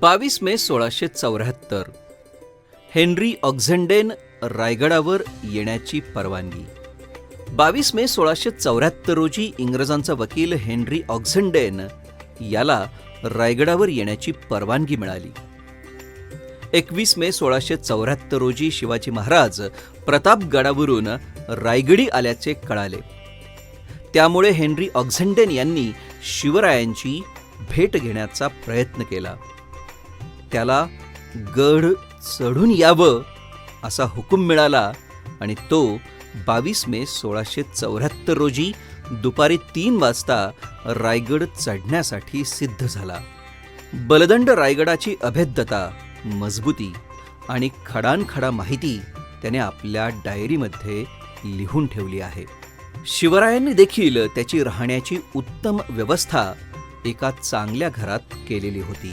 बावीस मे सोळाशे चौऱ्याहत्तर. हेनरी ऑक्झेंडेन रायगडावर येण्याची परवानगी. बावीस मे सोळाशे चौऱ्याहत्तर रोजी इंग्रजांचा वकील हेनरी ऑक्झेंडेन याला रायगडावर येण्याची परवानगी मिळाली. एकवीस मे सोळाशे चौऱ्याहत्तर रोजी शिवाजी महाराज प्रतापगडावरून रायगडी आल्याचे कळाले. त्यामुळे हेनरी ऑक्झेंडेन यांनी शिवरायांची भेट घेण्याचा प्रयत्न केला. त्याला गड चढून यावं असा हुकूम मिळाला आणि तो बावीस मे सोळाशे चौऱ्याहत्तर रोजी दुपारी तीन वाजता रायगड चढण्यासाठी सिद्ध झाला. बलदंड रायगडाची अभेद्यता मजबूती आणि खडानखडा माहिती त्याने आपल्या डायरीमध्ये लिहून ठेवली आहे. शिवरायांनी देखील त्याची राहण्याची उत्तम व्यवस्था एका चांगल्या घरात केलेली होती.